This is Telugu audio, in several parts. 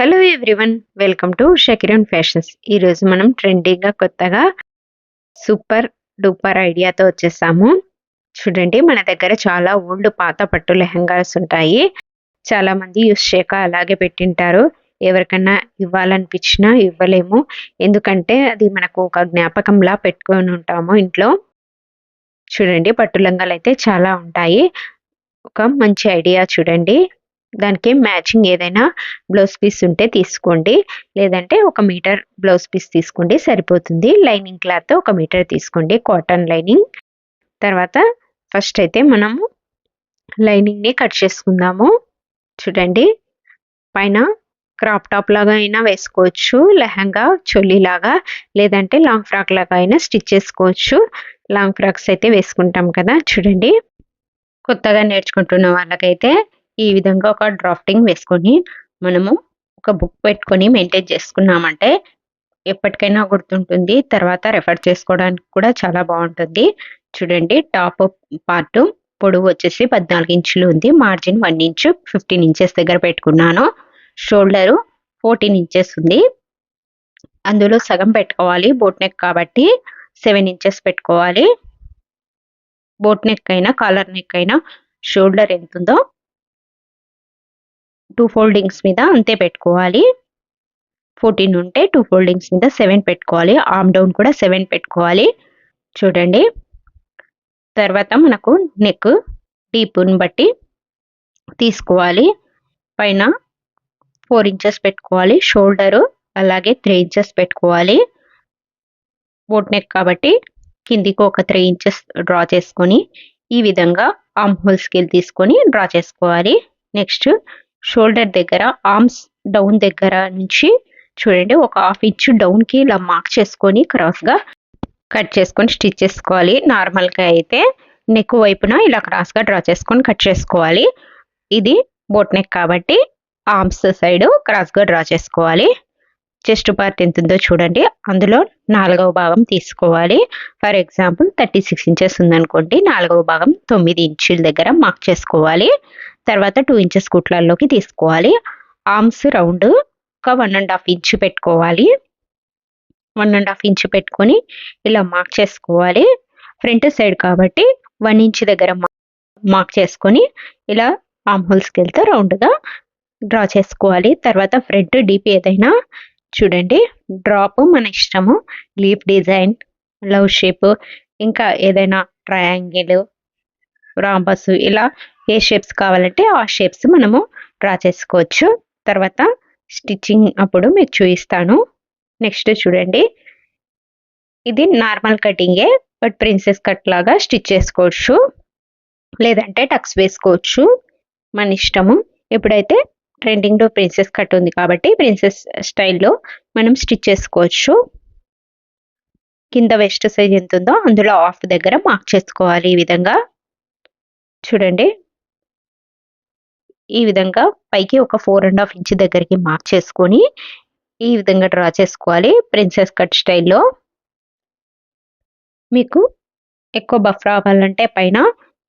Hello everyone welcome to Shakiran fashions. ఈరోజు మనం ట్రెండీగా కొత్తగా సూపర్ డూపర్ ఐడియాతో వచ్చేసాము. చూడండి మన దగ్గర చాలా ఓల్డ్ పాత పట్టు లెహంగాస్ ఉంటాయి. చాలా మంది యూస్ చేయక అలాగే పెట్టింటారు. ఎవరికన్నా ఇవ్వాలనిపించినా ఇవ్వలేము. ఎందుకంటే అది మనకు ఒక జ్ఞాపకంలా పెట్టుకొని ఉంటాము ఇంట్లో. చూడండి పట్టు లంగాలు అయితే చాలా ఉంటాయి. ఒక మంచి ఐడియా చూడండి. దానికి మ్యాచింగ్ ఏదైనా బ్లౌజ్ పీస్ ఉంటే తీసుకోండి. లేదంటే ఒక మీటర్ బ్లౌజ్ పీస్ తీసుకోండి సరిపోతుంది. లైనింగ్ క్లాత్ ఒక మీటర్ తీసుకోండి కాటన్ లైనింగ్. తర్వాత ఫస్ట్ అయితే మనము లైనింగ్ని కట్ చేసుకుందాము. చూడండి పైన క్రాప్ టాప్ లాగా అయినా వేసుకోవచ్చు లెహంగా చొల్లి లాగా లేదంటే లాంగ్ ఫ్రాక్ లాగా అయినా స్టిచ్ చేసుకోవచ్చు. లాంగ్ ఫ్రాక్స్ అయితే వేసుకుంటాం కదా చూడండి. కొత్తగా నేర్చుకుంటున్న వాళ్ళకైతే ఈ విధంగా ఒక డ్రాఫ్టింగ్ వేసుకొని మనము ఒక బుక్ పెట్టుకొని మెయింటైన్ చేసుకున్నామంటే ఎప్పటికైనా గుర్తుంటుంది. తర్వాత రెఫర్ చేసుకోవడానికి కూడా చాలా బాగుంటుంది. చూడండి టాప్ పార్ట్ పొడవు వచ్చేసి పద్నాలుగు ఇంచులు ఉంది. Margin one inch fifteen inches దగ్గర పెట్టుకున్నాను. షోల్డరు ఫోర్టీన్ ఇంచెస్ ఉంది. అందులో సగం పెట్టుకోవాలి. బోట్ నెక్ కాబట్టి సెవెన్ ఇంచెస్ పెట్టుకోవాలి. బోట్ నెక్ అయినా కాలర్ నెక్ అయినా షోల్డర్ ఎంత ఉందో టూ ఫోల్డింగ్స్ మీద అంతే పెట్టుకోవాలి. ఫోర్టీన్ ఉంటే టూ ఫోల్డింగ్స్ మీద సెవెన్ పెట్టుకోవాలి. ఆమ్ డౌన్ కూడా సెవెన్ పెట్టుకోవాలి. చూడండి. తర్వాత మనకు నెక్ డీప్ని బట్టి తీసుకోవాలి. పైన ఫోర్ ఇంచెస్ పెట్టుకోవాలి. షోల్డరు అలాగే త్రీ ఇంచెస్ పెట్టుకోవాలి. బోట్ నెక్ కాబట్టి కిందికి ఒక త్రీ ఇంచెస్ డ్రా చేసుకొని ఈ విధంగా ఆమ్ హోల్ స్కేల్ తీసుకొని డ్రా చేసుకోవాలి. నెక్స్ట్ షోల్డర్ దగ్గర ఆర్మ్స్ డౌన్ దగ్గర నుంచి చూడండి ఒక హాఫ్ ఇంచ్ డౌన్కి ఇలా మార్క్ చేసుకొని క్రాస్గా కట్ చేసుకొని స్టిచ్ చేసుకోవాలి. నార్మల్గా అయితే నెక్ వైపున ఇలా క్రాస్గా డ్రా చేసుకొని కట్ చేసుకోవాలి. ఇది బోట్ నెక్ కాబట్టి ఆర్మ్స్ సైడ్ క్రాస్గా డ్రా చేసుకోవాలి. చెస్ట్ పార్ట్ ఎంత ఉందో చూడండి. అందులో నాలుగవ భాగం తీసుకోవాలి. For example thirty six inches ఉందనుకోండి. నాలుగవ భాగం తొమ్మిది ఇంచుల దగ్గర మార్క్ చేసుకోవాలి. తర్వాత టూ ఇంచెస్ కుట్లల్లోకి తీసుకోవాలి. ఆర్మ్స్ రౌండ్ ఒక వన్ అండ్ హాఫ్ ఇంచ్ పెట్టుకోవాలి. వన్ అండ్ హాఫ్ ఇంచ్ పెట్టుకొని ఇలా మార్క్ చేసుకోవాలి. ఫ్రంట్ సైడ్ కాబట్టి వన్ ఇంచ్ దగ్గర మార్క్ చేసుకొని ఇలా ఆమ్ హోల్స్కి వెళ్తే రౌండ్గా డ్రా చేసుకోవాలి. తర్వాత ఫ్రంట్ డీప్ ఏదైనా చూడండి. డ్రాప్ మన ఇష్టము. లీఫ్ డిజైన్ లవ్ షేప్ ఇంకా ఏదైనా ట్రయాంగిల్ రాంబస్ ఇలా ఏ షేప్స్ కావాలంటే ఆ షేప్స్ మనము డ్రా చేసుకోవచ్చు. తర్వాత స్టిచ్చింగ్ అప్పుడు మీకు చూపిస్తాను. నెక్స్ట్ చూడండి. ఇది నార్మల్ కటింగే బట్ ప్రిన్సెస్ కట్ లాగా స్టిచ్ చేసుకోవచ్చు. లేదంటే టక్స్ వేసుకోవచ్చు. మన ఇష్టము. ఎప్పుడైతే ట్రెండింగ్లో ప్రిన్సెస్ కట్ ఉంది కాబట్టి ప్రిన్సెస్ స్టైల్లో మనం స్టిచ్ చేసుకోవచ్చు. కింద వెస్ట్ సైజ్ ఎంత ఉందో అందులో ఆఫ్ దగ్గర మార్క్ చేసుకోవాలి ఈ విధంగా. చూడండి. ఈ విధంగా పైకి ఒక ఫోర్ అండ్ హాఫ్ ఇంచ్ దగ్గరికి మార్క్ చేసుకొని ఈ విధంగా డ్రా చేసుకోవాలి ప్రిన్సెస్ కట్ స్టైల్లో మీకు ఎక్కువ బఫ్ రావాలంటే పైన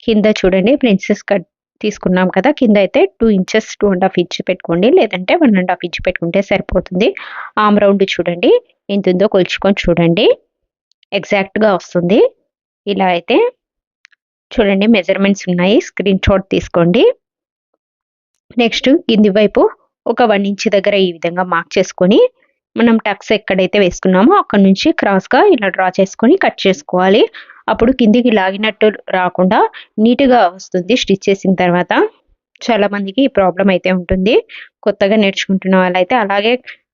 కింద చూడండి ప్రిన్సెస్ కట్ తీసుకున్నాం కదా కింద అయితే two inches two and half inch పెట్టుకోండి. లేదంటే వన్ అండ్ హాఫ్ ఇంచ్ పెట్టుకుంటే సరిపోతుంది. ఆమ్ రౌండ్ చూడండి. ఎంత ఉందో కొలుచుకొని చూడండి. ఎగ్జాక్ట్గా వస్తుంది. ఇలా అయితే చూడండి మెజర్మెంట్స్ ఉన్నాయి. స్క్రీన్ షాట్ తీసుకోండి. నెక్స్ట్ కింది వైపు ఒక వన్ ఇంచ్ దగ్గర ఈ విధంగా మార్క్ చేసుకొని మనం టక్స్ ఎక్కడైతే వేసుకున్నామో అక్కడ నుంచి క్రాస్గా ఇలా డ్రా చేసుకొని కట్ చేసుకోవాలి. అప్పుడు కిందికి లాగినట్టు రాకుండా నీట్గా వస్తుంది స్టిచ్ చేసిన తర్వాత. చాలా మందికి ఈ ప్రాబ్లం అయితే ఉంటుంది. కొత్తగా నేర్చుకుంటున్న వాళ్ళైతే అలాగే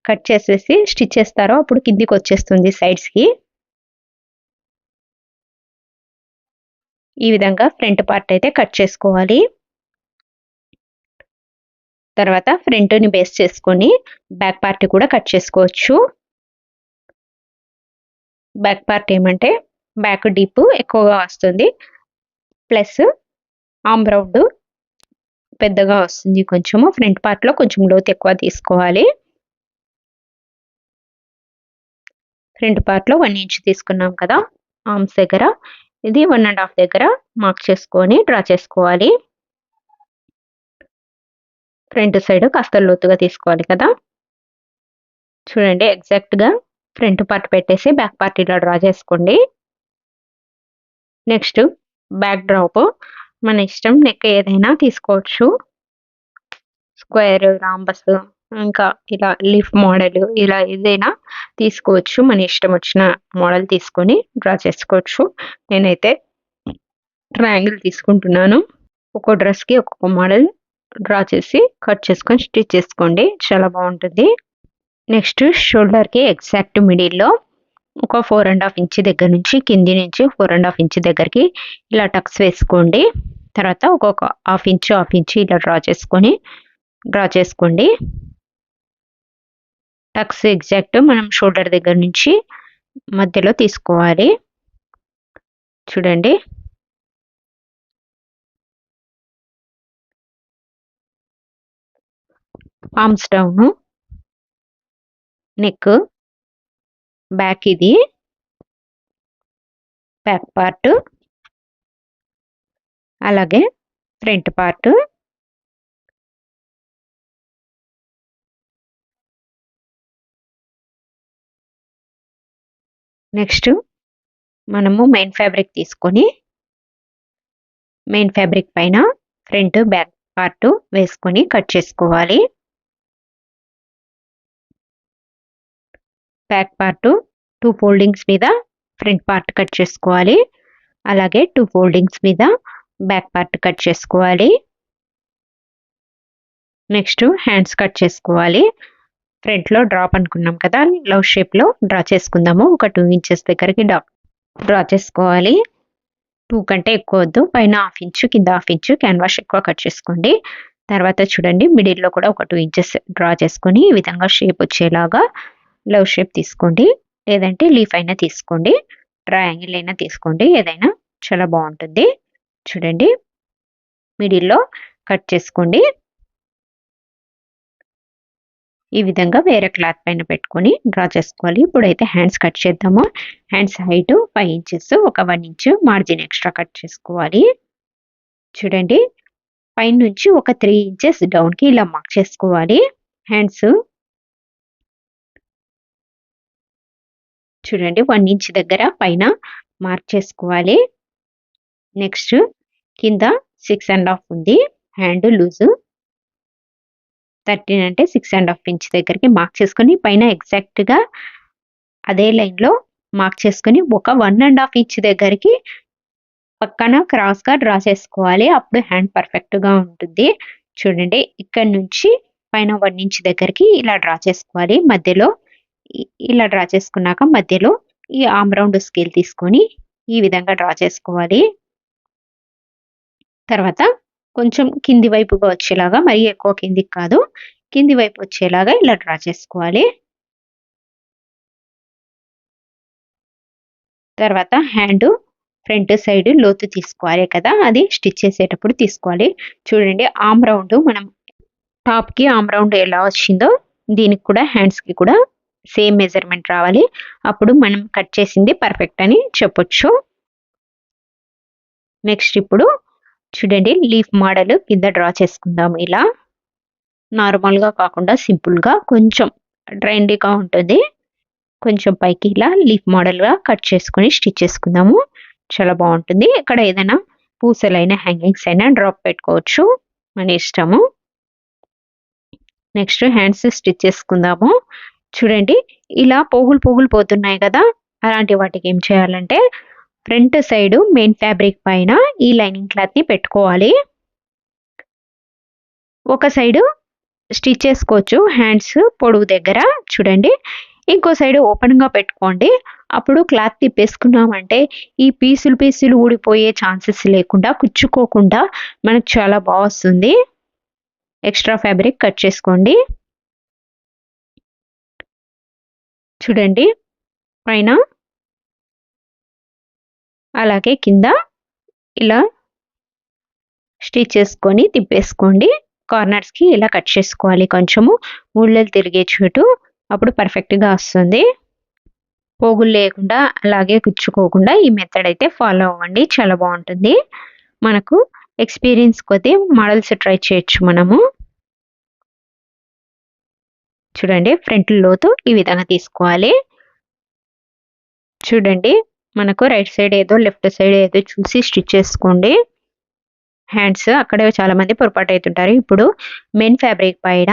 కట్ చేసేసి స్టిచ్ చేస్తారో అప్పుడు కిందికి వచ్చేస్తుంది సైడ్స్కి. ఈ విధంగా ఫ్రంట్ పార్ట్ అయితే కట్ చేసుకోవాలి. తర్వాత ఫ్రంట్ని బేస్ చేసుకొని బ్యాక్ పార్ట్ కూడా కట్ చేసుకోవచ్చు. బ్యాక్ పార్ట్ ఏమంటే బ్యాక్ డీప్ ఎక్కువగా వస్తుంది. ప్లస్ ఆమ్ పెద్దగా వస్తుంది కొంచెము. ఫ్రంట్ పార్ట్లో కొంచెం లోత్ ఎక్కువ తీసుకోవాలి. ఫ్రంట్ పార్ట్లో వన్ ఇంచ్ తీసుకున్నాం కదా ఆర్మ్స్ దగ్గర. ఇది వన్ అండ్ హాఫ్ దగ్గర మార్క్ చేసుకొని డ్రా చేసుకోవాలి. ఫ్రంట్ సైడ్ కాస్త లోతుగా తీసుకోవాలి కదా. చూడండి ఎగ్జాక్ట్గా ఫ్రంట్ పార్ట్ పెట్టేసి బ్యాక్ పార్ట్ ఇలా డ్రా చేసుకోండి. నెక్స్ట్ బ్యాక్ డ్రాప్ మన ఇష్టం నెక్ ఏదైనా తీసుకోవచ్చు. స్క్వేర్ రాంబస్ ఇంకా ఇలా లీఫ్ మోడల్ ఇలా ఏదైనా తీసుకోవచ్చు. మన ఇష్టం వచ్చిన మోడల్ తీసుకొని డ్రా చేసుకోవచ్చు. నేనైతే ట్రయాంగిల్ తీసుకుంటున్నాను. ఒక్కో డ్రెస్కి ఒక్కొక్క మోడల్ డ్రా చేసి కట్ చేసుకొని స్టిచ్ చేసుకోండి. చాలా బాగుంటుంది. నెక్స్ట్ షోల్డర్కి ఎగ్జాక్ట్ మిడిల్లో ఒక ఫోర్ అండ్ హాఫ్ ఇంచ్ దగ్గర నుంచి కింది నుంచి ఫోర్ అండ్ హాఫ్ ఇంచ్ దగ్గరికి ఇలా టక్స్ వేసుకోండి. తర్వాత ఒక్కొక్క హాఫ్ ఇంచ్ హాఫ్ ఇంచ్ ఇలా డ్రా చేసుకొని డ్రా చేసుకోండి. టక్స్ ఎగ్జాక్ట్ మనం షోల్డర్ దగ్గర నుంచి మధ్యలో తీసుకోవాలి. చూడండి. ఆర్మ్స్ డౌన్ నెక్ బ్యాక్ ఇది బ్యాక్ పార్ట్ అలాగే ఫ్రంట్ పార్ట్ నెక్స్ట్ మనము మెయిన్ ఫ్యాబ్రిక్ తీసుకొని మెయిన్ ఫ్యాబ్రిక్ పైన ఫ్రంట్ బ్యాక్ పార్ట్ వేసుకొని కట్ చేసుకోవాలి. బ్యాక్ పార్ట్ టూ ఫోల్డింగ్స్ మీద ఫ్రంట్ పార్ట్ కట్ చేసుకోవాలి. అలాగే టూ ఫోల్డింగ్స్ మీద బ్యాక్ పార్ట్ కట్ చేసుకోవాలి. నెక్స్ట్ హ్యాండ్స్ కట్ చేసుకోవాలి. ఫ్రంట్లో డ్రాప్ అనుకున్నాం కదా లవ్ షేప్లో డ్రా చేసుకుందాము. ఒక టూ ఇంచెస్ దగ్గరికి డ్రా డ్రా చేసుకోవాలి. టూ కంటే ఎక్కువ వద్దు పైన హాఫ్ ఇంచు కింద హాఫ్ ఇంచు క్యాన్వాస్ ఎక్కువ కట్ చేసుకోండి. తర్వాత చూడండి మిడిల్లో కూడా ఒక టూ ఇంచెస్ డ్రా చేసుకొని ఈ విధంగా షేప్ వచ్చేలాగా లవ్ షేప్ తీసుకోండి. లేదంటే లీఫ్ అయినా తీసుకోండి. ట్రయాంగిల్ అయినా తీసుకోండి. ఏదైనా చాలా బాగుంటుంది. చూడండి. మిడిల్లో కట్ చేసుకోండి. ఈ విధంగా వేరే క్లాత్ పైన పెట్టుకొని డ్రా చేసుకోవాలి. ఇప్పుడైతే హ్యాండ్స్ కట్ చేద్దాము. హ్యాండ్స్ హైట్ ఫైవ్ ఇంచెస్ ఒక one inch margin extra cut చేసుకోవాలి. చూడండి. పైన నుంచి ఒక త్రీ ఇంచెస్ డౌన్కి ఇలా మార్క్ చేసుకోవాలి. హ్యాండ్స్ చూడండి వన్ ఇంచ్ దగ్గర పైన మార్క్ చేసుకోవాలి. నెక్స్ట్ కింద సిక్స్ అండ్ హాఫ్ ఉంది. Hand loose. థర్టీన్ అంటే సిక్స్ అండ్ హాఫ్ ఇంచ్ దగ్గరికి మార్క్ చేసుకొని పైన ఎగ్జాక్ట్గా అదే లైన్లో మార్క్ చేసుకొని ఒక వన్ అండ్ హాఫ్ ఇంచ్ దగ్గరికి పక్కన క్రాస్గా డ్రా చేసుకోవాలి. అప్పుడు హ్యాండ్ పర్ఫెక్ట్గా ఉంటుంది. చూడండి ఇక్కడ నుంచి పైన వన్ ఇంచ్ దగ్గరికి ఇలా డ్రా చేసుకోవాలి. మధ్యలో ఇలా డ్రా చేసుకున్నాక మధ్యలో ఈ ఆమ్ రౌండ్ స్కేల్ తీసుకొని ఈ విధంగా డ్రా చేసుకోవాలి. తర్వాత కొంచెం కింది వైపుగా వచ్చేలాగా మరీ ఎక్కువ కిందికి కాదు కింది వైపు వచ్చేలాగా ఇలా డ్రా చేసుకోవాలి. తర్వాత హ్యాండ్ ఫ్రంట్ సైడ్ లోతు తీసుకోవాలి కదా అది స్టిచ్ చేసేటప్పుడు తీసుకోవాలి. చూడండి ఆమ్ రౌండ్ మనం టాప్కి ఆమ్ రౌండ్ ఎలా వచ్చిందో దీనికి కూడా హ్యాండ్స్కి కూడా సేమ్ మెజర్మెంట్ రావాలి. అప్పుడు మనం కట్ చేసింది పర్ఫెక్ట్ అని చెప్పొచ్చు. నెక్స్ట్ ఇప్పుడు చూడండి లీఫ్ మోడల్ కింద డ్రా చేసుకుందాం ఇలా. నార్మల్గా కాకుండా సింపుల్గా కొంచెం ట్రెండీగా ఉంటుంది. కొంచెం పైకి ఇలా లీఫ్ మోడల్గా కట్ చేసుకొని స్టిచ్ చేసుకుందాము. చాలా బాగుంటుంది. ఇక్కడ ఏదైనా పూసలైన హ్యాంగింగ్స్ అయినా డ్రాప్ పెట్టుకోవచ్చు. మన ఇష్టము. నెక్స్ట్ హ్యాండ్స్ స్టిచ్ చేసుకుందాము. చూడండి ఇలా పోగులు పోగులు పోతున్నాయి కదా అలాంటి వాటికి ఏం చేయాలంటే ఫ్రంట్ సైడ్ మెయిన్ ఫ్యాబ్రిక్ పైన ఈ లైనింగ్ క్లాత్ని పెట్టుకోవాలి. ఒక సైడు స్టిచ్ చేసుకోవచ్చు హ్యాండ్స్ పొడుగు దగ్గర చూడండి. ఇంకో సైడ్ ఓపెన్గా పెట్టుకోండి. అప్పుడు క్లాత్ తిప్పేసుకున్నామంటే ఈ పీసులు పీసులు ఊడిపోయే ఛాన్సెస్ లేకుండా కుచ్చుకోకుండా మనకు చాలా బాగా వస్తుంది. ఎక్స్ట్రా ఫ్యాబ్రిక్ కట్ చేసుకోండి. చూడండి. పైన అలాగే కింద ఇలా స్టిచ్ చేసుకొని తిప్పేసుకోండి. కార్నర్స్కి ఇలా కట్ చేసుకోవాలి కొంచెము. ముళ్ళలు తిరిగే చూటు అప్పుడు పర్ఫెక్ట్గా వస్తుంది. పోగులు లేకుండా అలాగే కుచ్చుకోకుండా ఈ మెథడ్ అయితే ఫాలో అవ్వండి. చాలా బాగుంటుంది. మనకు ఎక్స్పీరియన్స్ కొద్దీ మోడల్స్ ట్రై చేయొచ్చు మనము. చూడండి ఫ్రంట్ లోతు ఈ విధంగా తీసుకోవాలి. చూడండి మనకు రైట్ సైడ్ ఏదో లెఫ్ట్ సైడ్ ఏదో చూసి స్టిచ్ చేసుకోండి. హ్యాండ్స్ అక్కడే చాలా మంది పొరపాటు అవుతుంటారు. ఇప్పుడు మెయిన్ ఫ్యాబ్రిక్ పైన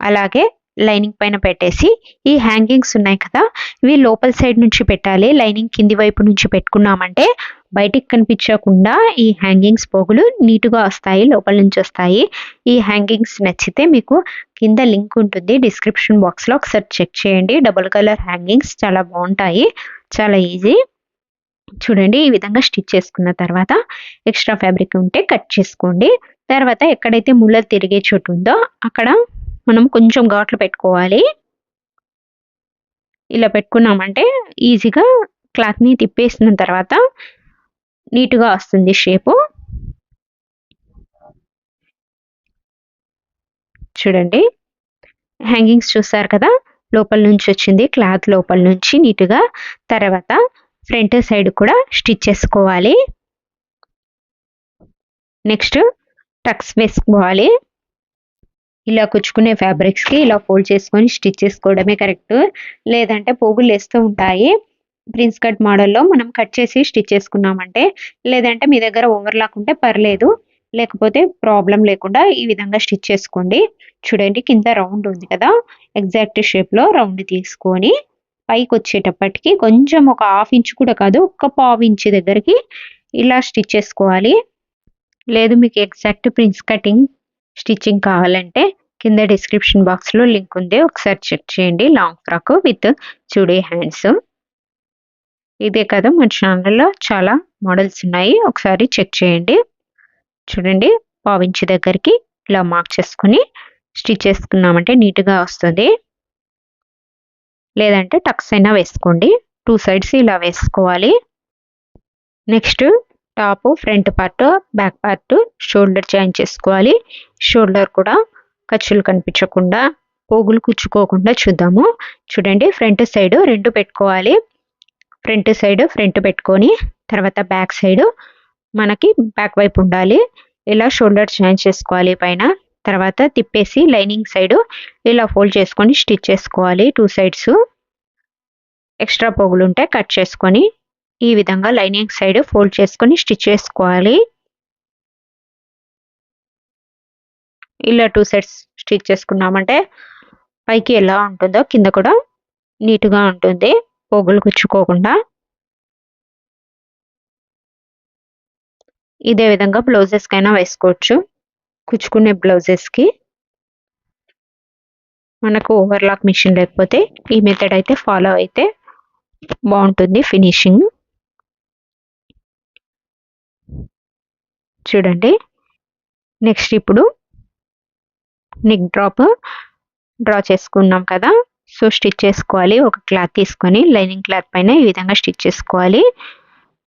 అలాగే లైనింగ్ పైన పెట్టేసి ఈ హ్యాంగింగ్స్ ఉన్నాయి కదా ఇవి లోపల సైడ్ నుంచి పెట్టాలి. లైనింగ్ కింది వైపు నుంచి పెట్టుకున్నామంటే బయటికి కనిపించకుండా ఈ హ్యాంగింగ్స్ పోగులు నీట్గా వస్తాయి లోపల నుంచి వస్తాయి. ఈ హ్యాంగింగ్స్ నచ్చితే మీకు కింద లింక్ ఉంటుంది డిస్క్రిప్షన్ బాక్స్లో ఒకసారి చెక్ చేయండి. డబుల్ కలర్ హ్యాంగింగ్స్ చాలా బాగుంటాయి చాలా ఈజీ. చూడండి ఈ విధంగా స్టిచ్ చేసుకున్న తర్వాత ఎక్స్ట్రా ఫ్యాబ్రిక్ ఉంటే కట్ చేసుకోండి. తర్వాత ఎక్కడైతే ముళ్ళ తిరిగే చోటు ఉందో అక్కడ మనం కొంచెం ఘాట్లు పెట్టుకోవాలి. ఇలా పెట్టుకున్నామంటే ఈజీగా క్లాత్ని తిప్పేసిన తర్వాత నీట్గా వస్తుంది షేపు. చూడండి. హ్యాంగింగ్స్ చూసారు కదా? లోపల నుంచి వచ్చింది క్లాత్ లోపల నుంచి నీట్గా. తర్వాత ఫ్రంట్ సైడ్ కూడా స్టిచ్ చేసుకోవాలి. నెక్స్ట్ టక్స్ వేసుకోవాలి. ఇలా కుచ్చుకునే ఫ్యాబ్రిక్స్కి ఇలా ఫోల్డ్ చేసుకొని స్టిచ్ చేసుకోవడమే కరెక్ట్. లేదంటే పోగులు వేస్తూ ఉంటాయి. ప్రిన్స్ కట్ మోడల్లో మనం కట్ చేసి స్టిచ్ చేసుకున్నామంటే లేదంటే మీ దగ్గర ఓవర్లాక్ ఉంటే పర్లేదు. లేకపోతే ప్రాబ్లం లేకుండా ఈ విధంగా స్టిచ్ చేసుకోండి. చూడండి కింద రౌండ్ ఉంది కదా? ఎగ్జాక్ట్ షేప్లో రౌండ్ తీసుకొని పైకి వచ్చేటప్పటికి కొంచెం ఒక హాఫ్ ఇంచ్ కూడా కాదు ఒక్క పావు ఇంచ్ దగ్గరికి ఇలా స్టిచ్ చేసుకోవాలి. లేదు మీకు ఎగ్జాక్ట్ ప్రిన్స్ కటింగ్ స్టిచ్చింగ్ కావాలంటే కింద డిస్క్రిప్షన్ బాక్స్లో లింక్ ఉంది. ఒకసారి చెక్ చేయండి. Long frock with chudi hands. ఇదే కదా మన ఛానల్లో చాలా మోడల్స్ ఉన్నాయి. ఒకసారి చెక్ చేయండి. చూడండి పావించి దగ్గరికి ఇలా మార్క్ చేసుకుని స్టిచ్ చేసుకున్నామంటే నీట్గా వస్తుంది. లేదంటే టక్స్ అయినా వేసుకోండి. టూ సైడ్స్ ఇలా వేసుకోవాలి. Next top front part back part shoulder join చేసుకోవాలి. షోల్డర్ కూడా ఖర్చులు కనిపించకుండా పోగులు కుచ్చుకోకుండా చూద్దాము. చూడండి ఫ్రంట్ సైడ్ రెండు పెట్టుకోవాలి. ఫ్రంట్ సైడ్ ఫ్రంట్ పెట్టుకొని తర్వాత బ్యాక్ సైడ్ మనకి బ్యాక్ వైపు ఉండాలి. ఇలా షోల్డర్ జాయిన్ చేసుకోవాలి పైన. తర్వాత తిప్పేసి లైనింగ్ సైడ్ ఇలా ఫోల్డ్ చేసుకొని స్టిచ్ చేసుకోవాలి టూ సైడ్స్. ఎక్స్ట్రా పోగులు ఉంటే కట్ చేసుకొని ఈ విధంగా లైనింగ్ సైడ్ ఫోల్డ్ చేసుకొని స్టిచ్ చేసుకోవాలి. ఇలా టూ సైడ్స్ స్టిచ్ చేసుకున్నామంటే పైకి ఎలా ఉంటుందో కింద కూడా నీట్గా ఉంటుంది. పోగులు కుచ్చుకోకుండా ఇదే విధంగా బ్లౌజెస్కైనా వేసుకోవచ్చు. కుచ్చుకునే బ్లౌజెస్కి మనకు ఓవర్లాక్ మిషన్ లేకపోతే ఈ మెథడ్ అయితే ఫాలో అయితే బాగుంటుంది ఫినిషింగ్. చూడండి. నెక్స్ట్ ఇప్పుడు నెక్ డ్రాప్ డ్రా చేసుకున్నాం కదా. సో స్టిచ్ చేసుకోవాలి. ఒక క్లాత్ తీసుకొని లైనింగ్ క్లాత్ పైన ఈ విధంగా స్టిచ్ చేసుకోవాలి.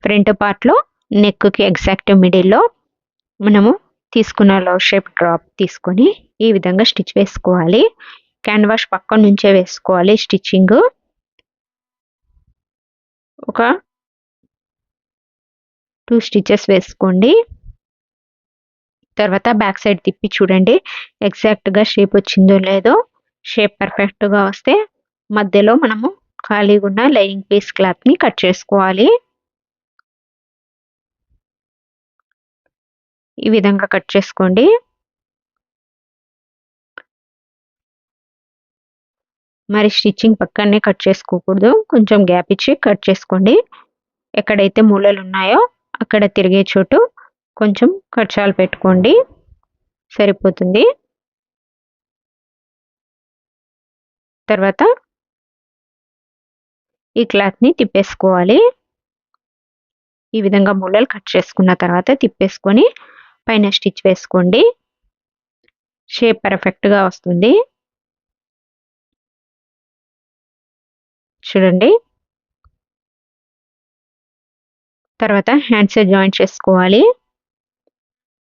ఫ్రంట్ పార్ట్లో నెక్కి ఎగ్జాక్ట్ మిడిల్లో మనము తీసుకున్న లవ్ షేప్ డ్రాప్ తీసుకొని ఈ విధంగా స్టిచ్ వేసుకోవాలి. క్యాన్వాష్ పక్క నుంచే వేసుకోవాలి స్టిచ్చింగ్ ఒక టూ స్టిచెస్ వేసుకోండి. తర్వాత బ్యాక్ సైడ్ తిప్పి చూడండి. ఎగ్జాక్ట్గా షేప్ వచ్చిందో లేదో షేప్ పర్ఫెక్ట్గా వస్తే మధ్యలో మనము ఖాళీగా ఉన్న లైనింగ్ పీస్ క్లాత్ని కట్ చేసుకోవాలి. ఈ విధంగా కట్ చేసుకోండి. మరి స్టిచ్చింగ్ పక్కనే కట్ చేసుకోకూడదు. కొంచెం గ్యాప్ ఇచ్చి కట్ చేసుకోండి. ఎక్కడైతే మూలలు ఉన్నాయో అక్కడ తిరిగే చోటు కొంచెం కచ్చాలు పెట్టుకోండి. సరిపోతుంది. తర్వాత ఈ క్లాత్ని తిప్పేసుకోవాలి. ఈ విధంగా మూలలు కట్ చేసుకున్న తర్వాత తిప్పేసుకొని పైన స్టిచ్ వేసుకోండి. షేప్ పర్ఫెక్ట్గా వస్తుంది. చూడండి. తర్వాత హ్యాండ్స్ జాయింట్ చేసుకోవాలి.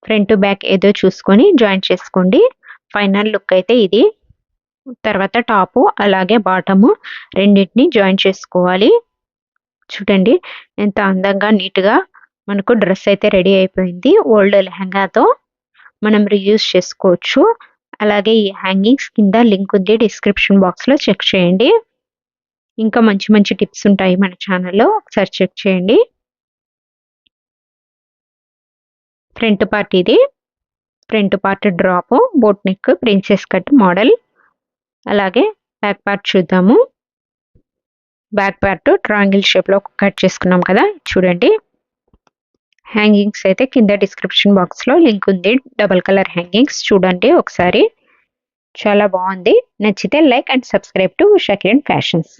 ఫ్రంట్ బ్యాక్ ఏదో చూసుకొని జాయింట్ చేసుకోండి. ఫైనల్ లుక్ అయితే ఇది. తర్వాత టాపు అలాగే బాటము రెండింటిని జాయిన్ చేసుకోవాలి. చూడండి ఎంత అందంగా నీట్గా మనకు డ్రెస్ అయితే రెడీ అయిపోయింది. ఓల్డ్ లెహంగాతో మనం రీయూజ్ చేసుకోవచ్చు. అలాగే ఈ హ్యాంగింగ్స్ కింద లింక్ ఉంది డిస్క్రిప్షన్ బాక్స్లో చెక్ చేయండి. ఇంకా మంచి మంచి టిప్స్ ఉంటాయి మన ఛానల్లో ఒకసారి చెక్ చేయండి. ఫ్రంట్ పార్ట్ ఇది. Front part drop boat neck princess cut model. అలాగే బ్యాక్ పార్ట్ చూద్దాము. బ్యాక్ పార్ట్ ట్రాంగిల్ షేప్లో కట్ చేసుకున్నాం కదా చూడండి. హ్యాంగింగ్స్ అయితే కింద డిస్క్రిప్షన్ బాక్స్లో లింక్ ఉంది డబల్ కలర్ హ్యాంగింగ్స్ చూడండి ఒకసారి. చాలా బాగుంది. నచ్చితే like and subscribe to Usha Kiran Fashions